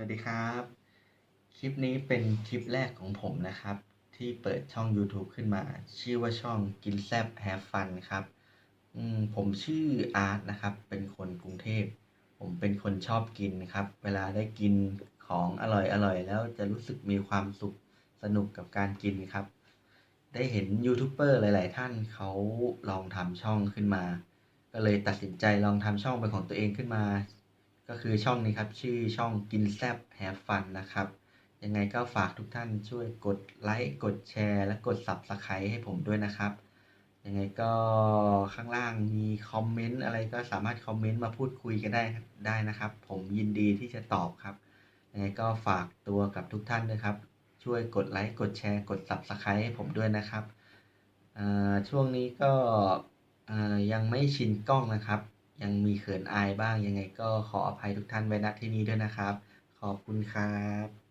วัสดีครับ คลิปนี้เป็นคลิปแรกของผมนะครับ ที่เปิดช่อง YouTube ขึ้นมา ชื่อว่าช่องกินแซบแฮฟฟันครับมผมชื่ออาร์ตนะครับ เป็นคนกรุงเทพ ผมเป็นคนชอบกินครับ เวลาได้กินของอร่อยอร่อยแล้วจะรู้สึกมีความสุขสนุกกับการกินครับ ได้เห็นยูทูบเบอร์หลาย ๆ ท่านเขาลองทำช่องขึ้นมา ก็เลยตัดสินใจลองทำช่องเป็นของตัวเองขึ้นมา ก็คือช่องนี้ครับ ชื่อช่องกินแซบแฮฟฟันนะครับ ยังไงก็ฝากทุกท่านช่วยกดไลค์กดแชร์และกด Subscribe ให้ผมด้วยนะครับ ยังไงก็ข้างล่างมีคอมเมนต์อะไรก็สามารถคอมเมนต์มาพูดคุยกันได้ได้นะครับ ผมยินดีที่จะตอบครับ ยังไงก็ฝากตัวกับทุกท่านด้วยครับ ช่วยกดไลค์กดแชร์กด Subscribe ให้ผมด้วยนะครับช่วงนี้ก็ยังไม่ชินกล้องนะครับ ยังมีเขินอายบ้างยังไงก็ขออภัยทุกท่านไว้ณที่นี้ด้วยนะครับ ขอบคุณครับ